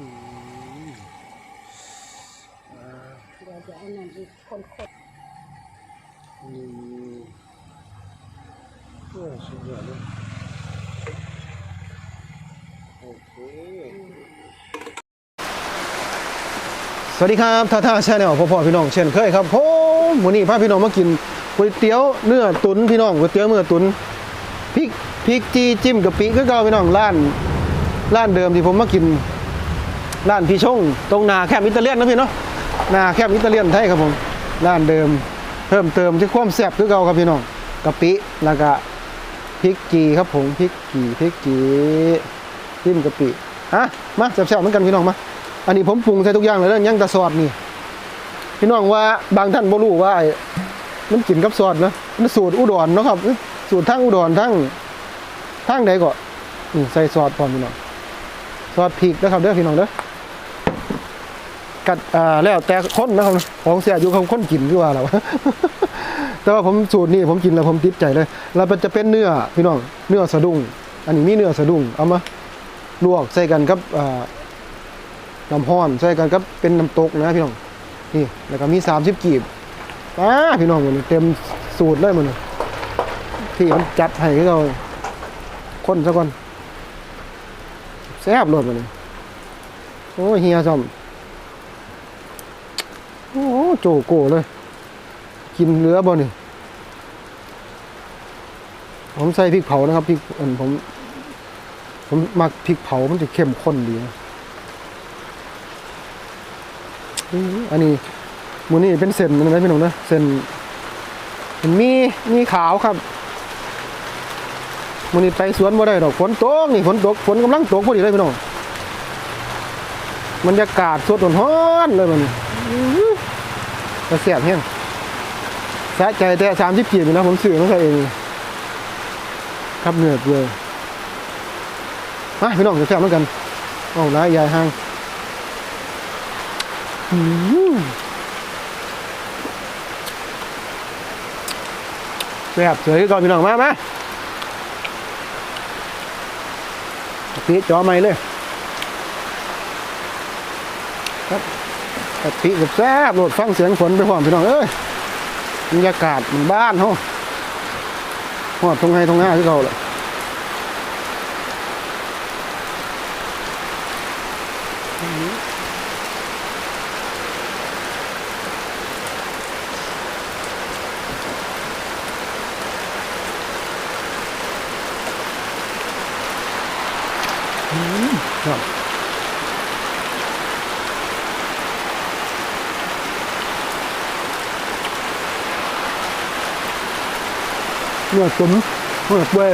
เดี๋ยวจะเอานั่นอีกคนคนอืมโอ้สุดยอดเลยโอเคสวัสดีครับท่าท่าชาแนลพ่อพ่อพี่น้องเช่นเคยครับผมวันนี้พาพี่น้องมากินก๋วยเตี๋ยวเนื้อตุ๋นพี่น้องก๋วยเตี๋ยวเนื้อตุ๋นพริกพริกจีจิ้มกะปิคือเก่าพี่น้องร้านร้านเดิมที่ผมมากิน ร้านพี่ชงตรงนาแคบอิตาเลียนนะพี่เนาะนาแคบอิตาเลียนไทยครับผมร้านเดิมเพิ่มเติมที่ความแซ่บคือเก่าครับพี่น้องกะปิแล้วก็พริกจีครับผมพริกจีพริกจีจิ้มกะปิฮะมาแซ่บๆเหมือนกันพี่น้องมาอันนี้ผมปรุงใส่ทุกอย่างเลยเด้อยังแต่ซอสนี่พี่น้องว่าบางท่านบ่รู้ว่ามันกินกับซอสนะมันสูตรอุดรเนาะครับ สูตรทั้งอุดรทั้งทั้งใดก็นี่ใส่ซอสพร้อมพี่น้องซอสพริกนะครับเด้อพี่น้องเด้อ กัดอ่าแล้วแต่คนนะครับของเสียอยู่ของคนกินคือว่าแล้วแต่ว่าผมสูตรนี้ผมกินแล้วผมติดใจเลย แล้วมันจะเป็นเนื้อพี่น้องเนื้อสะดุ้ง อันนี้มีเนื้อสะดุ้งเอามาลวกใส่กันกับอ่าน้ำห้อนใส่กันกับเป็นน้ำตกนะพี่น้องนี่แล้วก็มีสามสิบกีบอ่าพี่น้องมันเต็มสูตรเลยมันที่มันจัดให้ให้เราคนซะก่อนแซ่บรสมันโอ้เฮียซ้ำ โอ้โจโก้เลย กินเนื้อบ่นี่ผมใส่พริกเผานะครับพริกอันผม ผมมักพริกเผามันจะเข้มข้นดีนะอันนี้มูนี่เป็นเส้นนะพี่น้องนะเส้นมันมีมีขาวครับมูนี่ไปสวนบ่ได้ดอกฝนตกนี่ฝนตกฝนกำลังตกพอดีเลยพี่น้องบรรยากาศสดร้อนเลยมัน อื้อหือจะแสบแห้งสะใจแต่สามสิบเกียู่นะผมซื้อมาใส่เองครับเหนื่อยเลยมาพี่น้องจะแสบเหมือนกันเอาละยายห่างอืมแบบสวยก่อนพี่น้องมามาปีจ่อไม่เลย ครับ กะปิกับแซ่บโหลดฟังเสียงฝนไปพร้อมพี่น้องเอ้ยบรรยากาศมือนบ้านเฮาหอดตรงไงตรงหน้าที่เขาเลยครับ เนื้อตุ๋นเนื้อเปื่อย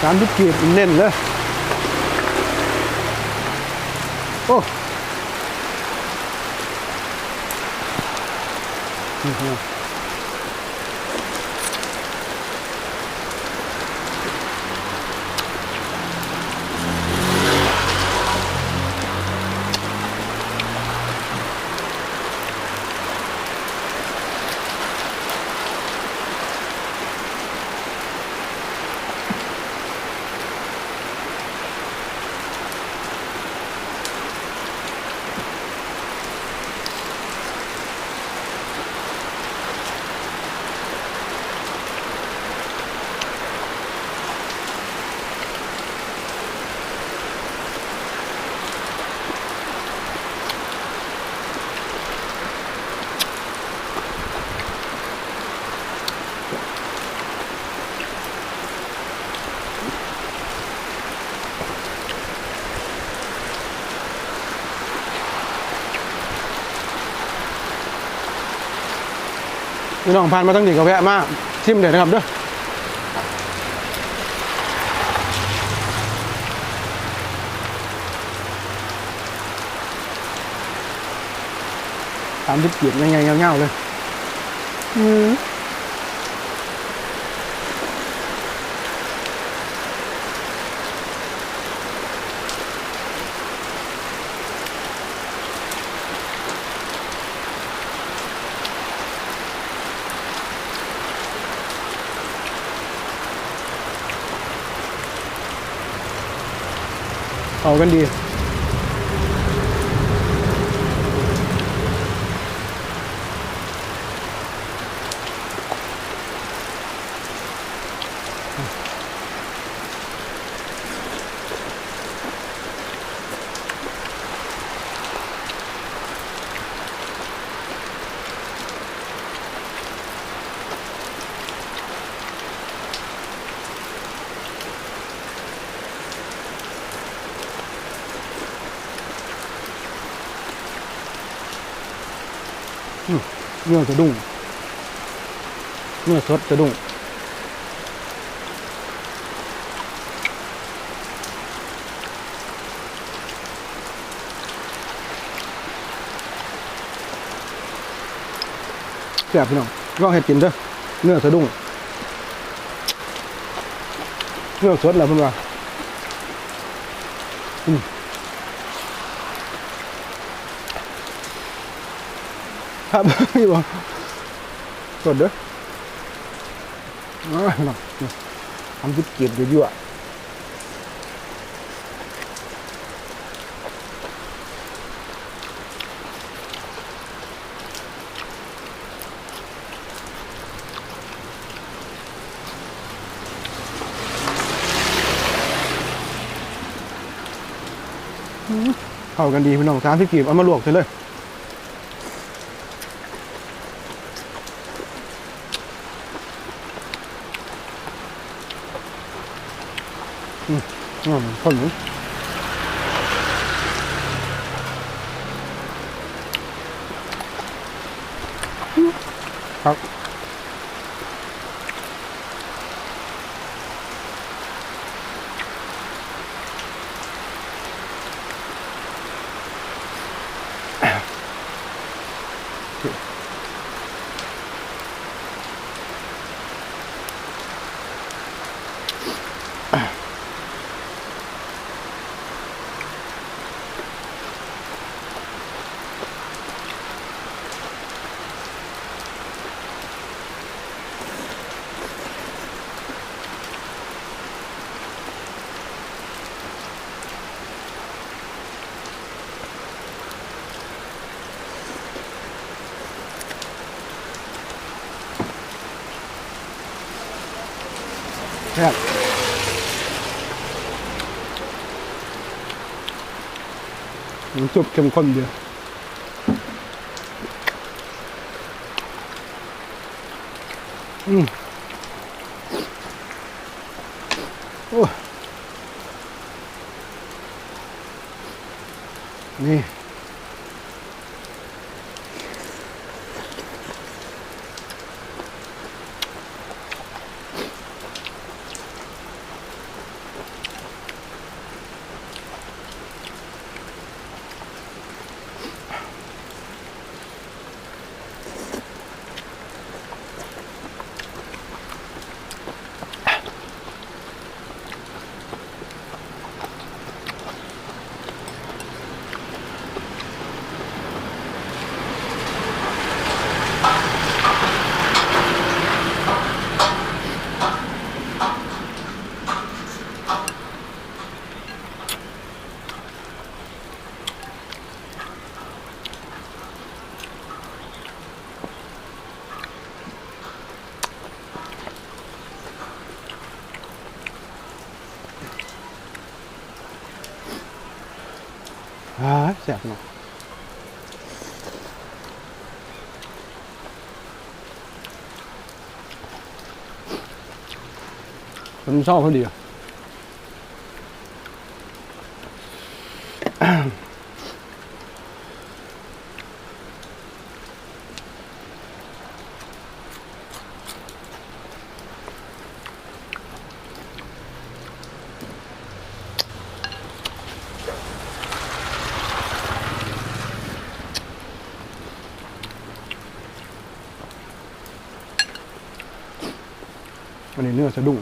สามสิบกีบเน้นเลยโอ้ พี่น้องผ่านมาตั้งหนึ่งก็แวะมาชิมเด็ดนะครับเด้อสามสิบเกียบยังไงเงาๆเลย อืม เอากันดี เนื้อจะดุ้งเนื้อสดจะดุ้งแซ่บพี่น้องลองเห็ดกินเด้อเนื้อสะดุ้งเนื้อสดแล้วเพิ่นว่าอืม ครับพี่บอกสดเด้ออ้าวพี่น้องนี่ทำจิบเกียบยั่วๆอื้อเข้ากันดีพี่น้องสามสิบกีบเอามาลวกเลย อืมคนหนึ่ แซ่บน้ำซุปเข้มข้นเดียวอืมโอ้นี่ อ่า แสบเนาะมันชอบเขาดีอะ อันนี้เนื้อสะดุ้ง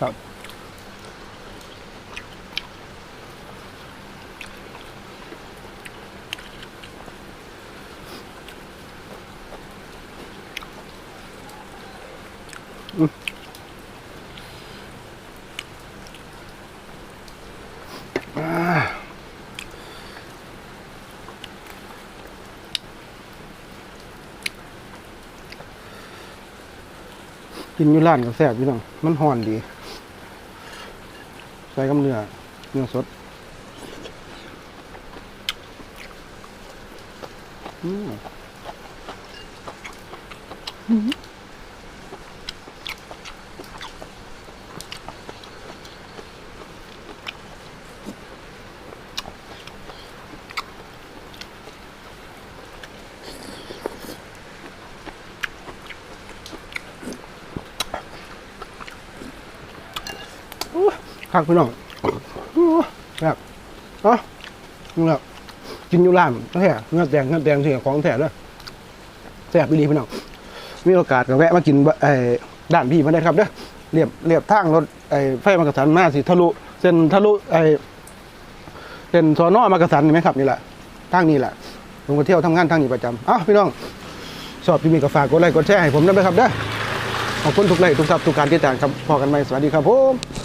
ครับอืมอ่ากินอยู่ร้านก็แซ่บพี่น้อง มันห่อนดี ใส่กับเนื้อเนื้อสดอืม คักพี่น้องอู้แบบเอะนี่แหละกินอยู่ร้านแท้เงือแดงเงือแดงที่ของแท้เลยแซ่บอีหลีพี่น้องมีโอกาสก็แวะมากินไอ้ด้านพี่มาได้ครับเด้อเรียบเรียบทางรถไอ้ไฟมากระสันมาสิทะลุเส้นทะลุไอ้เส้นสอนอมากระสันเห็นไหมครับนี่แหละทางนี้แหละผมก็เที่ยวทำงานทางนี้ประจำอ้าวพี่น้องชอบที่มีก็ฝากดไลค์กดแชร์ให้ผมด้วยครับเด้อขอบคุณทุกไลค์ทุกซับทุกการติดตามครับพอกันไหมสวัสดีครับผม